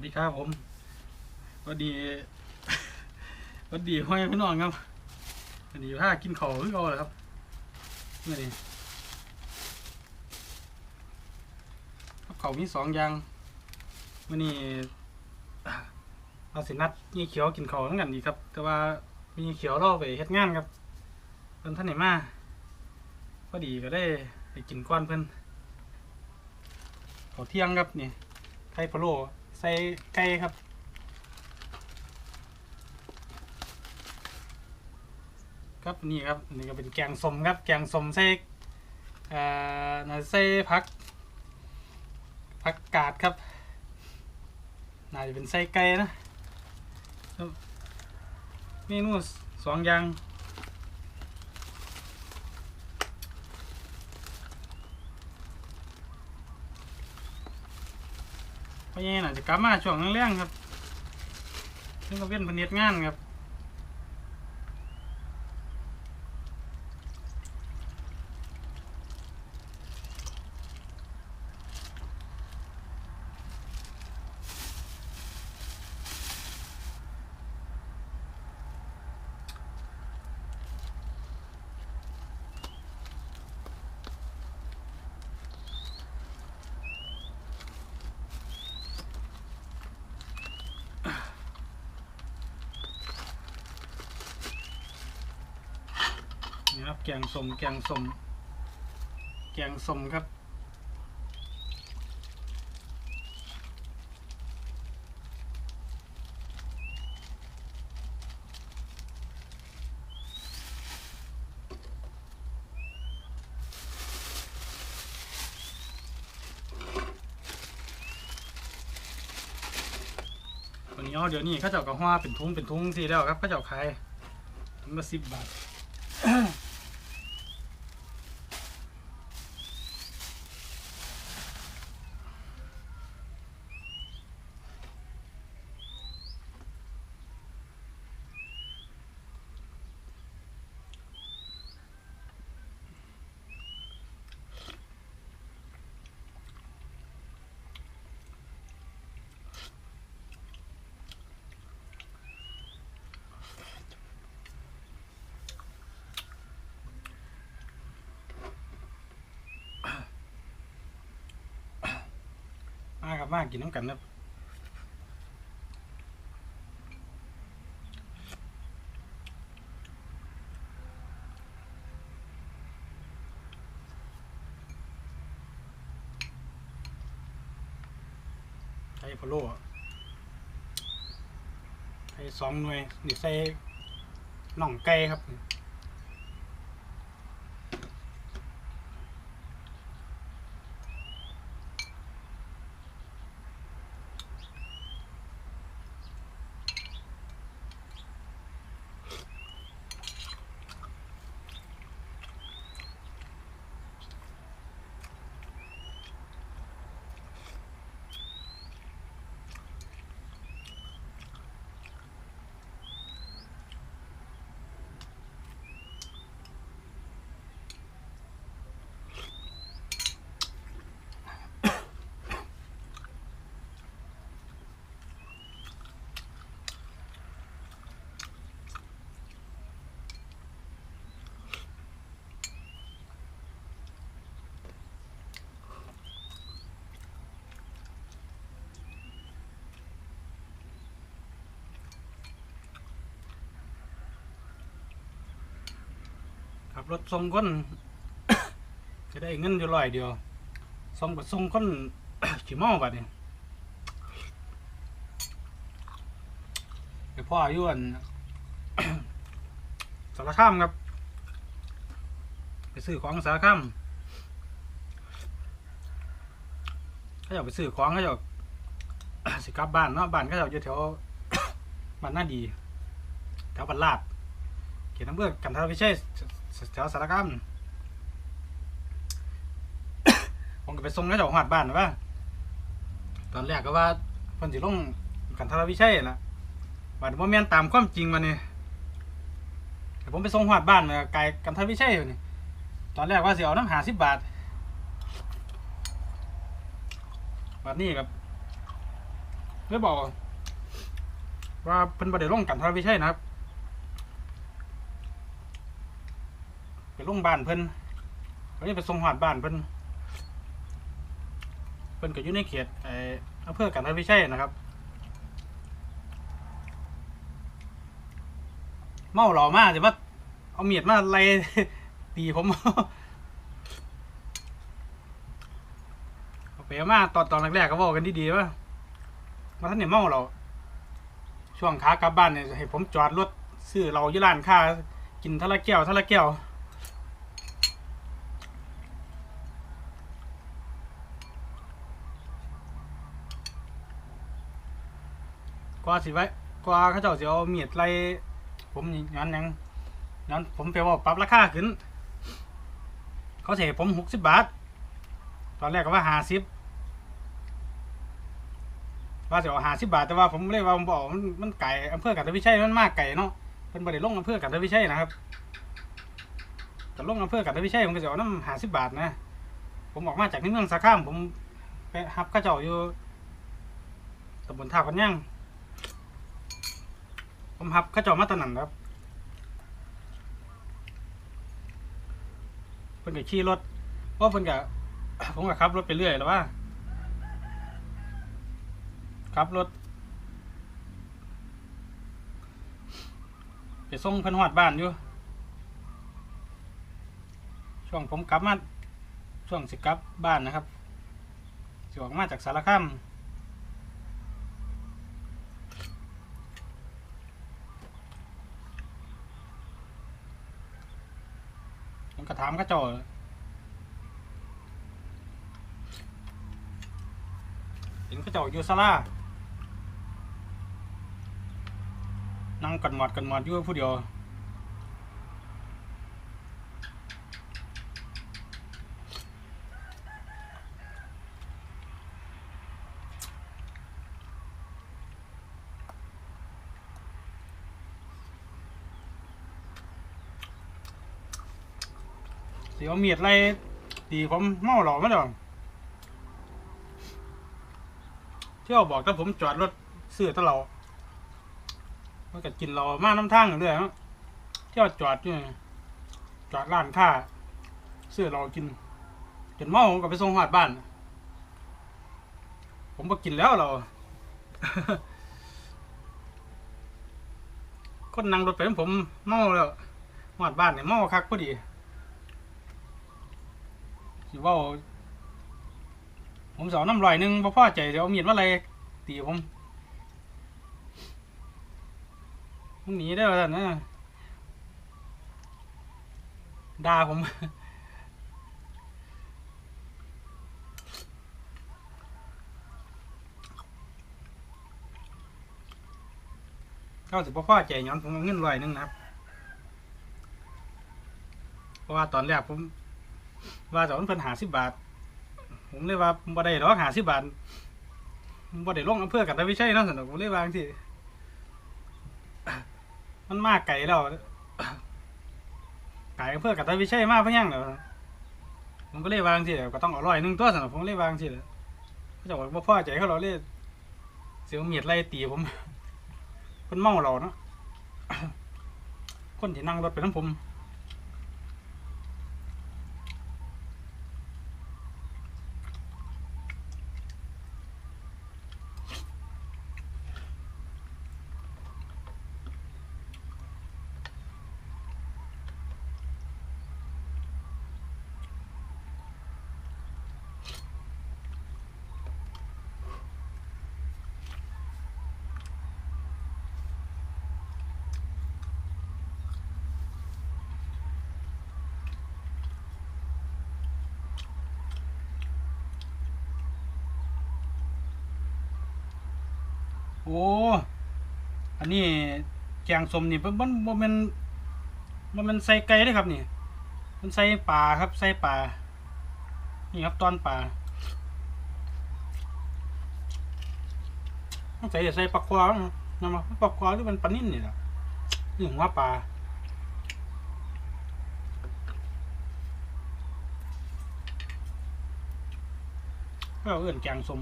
วัสดีครับผมสวัสดีสวัสดีพ่อแม่พี่น้องครับสวัสดีผ้ากินข้าวคือเลยครับเมื่อนี้กับเขาวมีสองอย่างเมื่อนี้เอาสินัดยี่เขียวกินข้าวทั้งกันดีครับ แต่ว่ามีเขียวราไปเฮ็ดงานครับเพิ่นท่านไหนมาพอดีก็ได้ไปกินก้อนเพิ่นข้าวเที่ยงครับนี่ไข่พะโล้ ใส่ไก่ครับ ครับนี่ครับนี่ก็เป็นแกงสมครับ แกงสมใส่เอ่อน่าใส่ผักผักกาดครับ น่าจะเป็นไส้ไก่นะเมนูสองอย่าง พรานอาจจะกลับมาช่วงแรงๆครับซึ่งก็เป็นพนิดงานครับ ครับแกงสมแกงสมแกงสมครับ วันนี้เอเดี๋ยวนี้เข้าเจ้ากับว่าเป็นทุงเป็นทุงสิแล้วครับเข้าเจ้าขายถุงละสิบบาท มาครับมากินน้ำกันครับไข่พะโล้ไข่สองหน่วยนี่ใส่น่องไก่ครับ รถส่งคนจะได้เงินอยู่ร้อยเดียวส่งกับส่งคนขี่เมาบัดนี่ไปพ่ออายุอันสารคามครับ ไปซื้อของสารคามเขาอยากไปซื้อของเขาอยากสิกลับบ้านเนาะบ้านเขาอยากอยู่แถวบ้านหน่าดีแถวบ้านลาดเขียนน้ำเบื่อกันทาวิเชษ แถวสารคามผมก็ไปส่งให้เจ้าหอดบ้านนะว่าตอนแรกก็ว่าเพิ่นสิลงกันทาวิเชษนะบัดบ่แม่นตามความจริงมาเนี่แต่ผมไปส่งหอดบ้านน่ะไกลกันทาวิเชษอยู่นี่ตอนแรกว่าสิเอาน้ำหาสิบบาทบัดนี้กับเลยบอกว่าเพิ่นบ่ได้ลงกันทรวิชัยนะครับไป ลงบ้านเพิ่นก็เลยไปส่งหอดบ้านเพิ่นเพิ่นก็อยู่ในเขตไอ้อำเภอกันทรวิชัยนะครับ เมาเหล่อมาจะมาเอาเมียดมาไล่ตีผมเอาไปเอามาตอนตอนแรกๆก็บอกกันดีๆว่ามาท่านเนี่ยเมาเราช่วงขากลับบ้านเนี่ยให้ผมจอดรถซื้อเรายู่ร้านค้ากินทะละแก้วทะละแก้ว ว่าสิไว้กว่าเขาเจ้าสิเอาเมียดไล่ผมนี่ย้อนหยังย้อนผมไปว่าปรับราคาขึ้น เขาเสียผมหกสิบบาท ตอนแรกก็ว่าห้าสิบว่าจะเอาห้าสิบบาทแต่ว่าผมเลยว่าผมบอกมันมันไก่อำเภอกันทวิชัยมันมากไก่เนาะเป็นบริลงอำเภอกันทวิชัยนะครับกันลงอำเภอกันทวิชัยผมก็จะเอาน้ำห้าสิบบาทนะ ผมออกมาจากในเมืองสาข้ามผมไปฮับข้าเจ้าอยู่ตำบลท่ากันย่าง ผมฮับข้าจ้ามาตอนนั้นครับเพิ่นก็ขี่รถเพราะเพิ่นก็ผมก็ขับรถไปเรื่อยแล้วว่าขับรถไปส่งเพิ่นฮอดบ้านอยู่ ช่วงผมกลับมาช่วงสิกลับบ้านนะครับสิออกมาจากสารคามามกระจ้าเห็นกระจ้าอยู่ศาลานั่งกันหมอดกันหมอดอยู่ผู้เดียว เสียวเมียดไรตีผมเมาหล่อมาดอกเที่ยวบอกถ้าผมจอดรถซื้อตะเรามันก็กินเรามาน้ำทางเรื่อยฮะเที่ยวจอดอยู่จอดร้านค้าซื้อเรากินจนเมาผมก็ไปส่งหอดบ้าน ผมก็กินแล้วเราคนนั่งรถไปผมเมาแล้วหอดบ้านเนี่ยเมาคักพอดี สิเว่าผมสอนน้ำลอยหนึงบ่พอใจเดี๋ยวเอามีดมาอะไรตีผมมึงหนีได้แล้วท่านนะด่าผมเขาสิบ่พอใจย้อนผมเงินลอยหนึงนะครับ เพราะว่าตอนแรกผม ว่าจะเอาเพิ่นหาสิบบาท ผมเลยว่าบ่ได้หรอกหาสิบบาทบ่ได้ลงอำเภอกันทวิชัยเนาะสนุกผมเลยวาจั่งที่มันมากไก่แล้วไก่อำเภอกันทวิชัยมากเพียงแล้วผมก็เลยวาจั่งที่ก็ต้องเอาร้อยหนึงตัวสนุกผมเลยวาจั่งที่เขาจะบอกว่าพ่อใจเขาเราเลยเสียวเมียดไล่ตีผมคนเมาเราเนาะคนที่นั่งรถไปทั้งผม อ้ อันนี้แกงสมนี่มันมันบ่แมันมันใส่ไก่เด้ครับนี่ มันใส่ปลาครับ ใส่ปลา นี่ครับตอนปลาต้องใส่ใส่ปลาควานะมาปลาควาหรือมันปลานิ่นนี่แหละนี่หัวปลาก็เอื่นแกงส้ม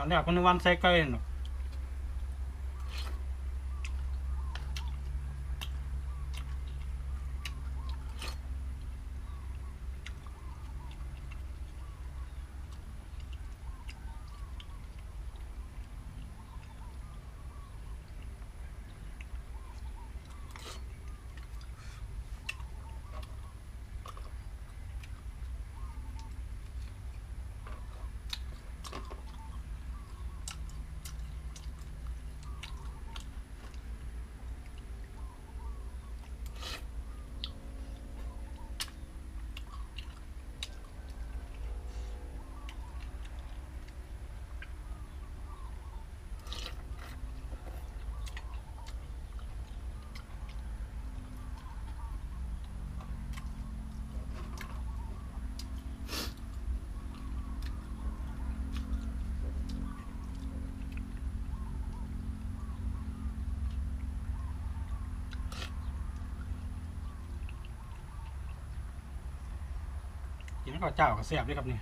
อนแรกคนนึกวันใส่ไกินข้าวเจ้าก็แซ่บด้วยครับนี่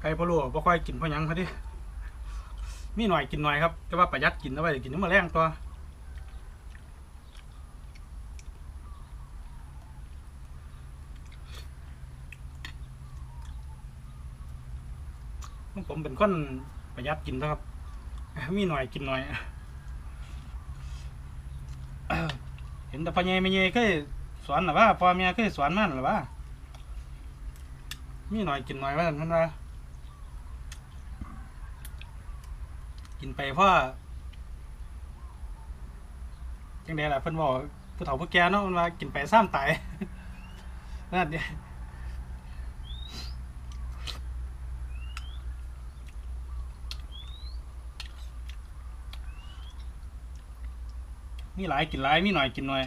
ไก่พะโล้บ่ค่อยกินเพราะหยังเขาดิมีหน่อยกินหน่อยครับแต่ว่าประหยัดกินเอาไว้กินน้ำมาแรงตัวผมเป็นคนประหยัดกินนะครับ มีหน่อยกินหน่อย เห็นแต่พ่อใหญ่แม่ใหญ่เคยสอนหรือว่าพ่อแม่เคยสอนมาหรือว่า มีหน่อยกินหน่อยว่าท่านว่า กินไปเพราะจังไดล่ะเพิ่นบอกผู้เฒ่าผู้แก่เนาะมันว่ากินไปซ้ำตายนั่นเดียมีหลายกินหลายมีหน่อยกินหน่อย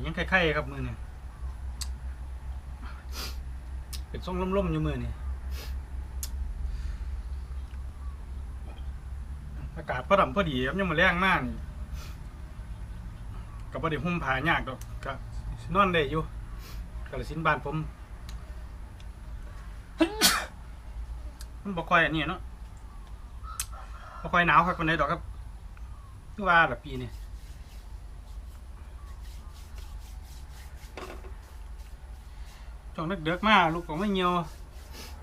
นี้ยังไข่ๆครับมือเนี่ยเป็นทรงล่มๆอยู่มือนี่อากาศพอดำพอดีครับยังมาแรงมากนี่กับพอดีหุ้มผายากดอกก็นอนได้อยู่กระสินบ้านผมมันบ่ค่อยอันนี้เนาะบ่ค่อยหนาวครับปานใดดอกครับคือว่าละปีนี้ ช่วงเด็กๆมาลูกก็ไม่เหี่ยว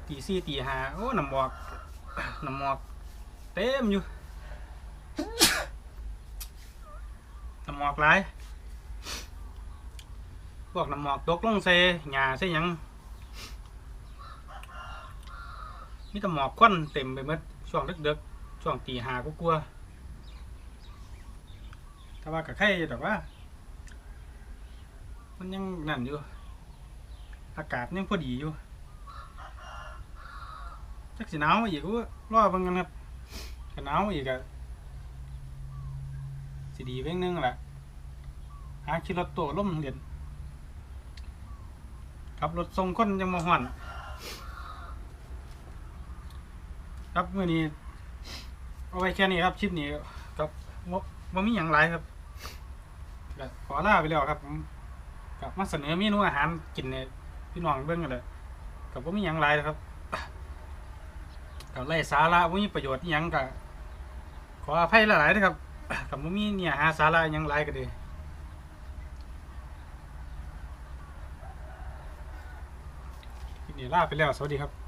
ตีสี่ตีห้าโอ้น้ำหมอกน้ำหมอกเต็มอยู่น้ำหมอกหลายพวกน้ำหมอกตกลงใส่หญ้าใส่ยังมีแต่หมอกควันเต็มไปหมดช่วงดึกๆช่วงตีหาก็กลัวแต่ว่ากับไข่แต่ว่า มันยังนั่นอยู่ อากาศยังพอดีอยู่จักสิหนาวอีกก็รอเบิ่งกันครับถ้าหนาวอีกอะสิดีเว้งนึงแหละหาขี่รถตัวล่มเรียนขับรถส่งคนยังมาห่อนครับเมื่อนี้เอาไว้แค่นี้ครับคลิปนี้ครับว่ามีอย่างไรครับขอลาไปแล้วครับ กลับมาเสนอเมนูอาหารกินใน พี่น้องเบิ่งกันเลยกับว่ามีอย่างไรนะครับกับไล่สาระว่ามีประโยชน์อิหยังกับขออภัยหลายๆนะครับกับว่ามีเนี่ยหาสาระอิหยังไรก็ดีนี่ลาไปแล้วสวัสดีครับ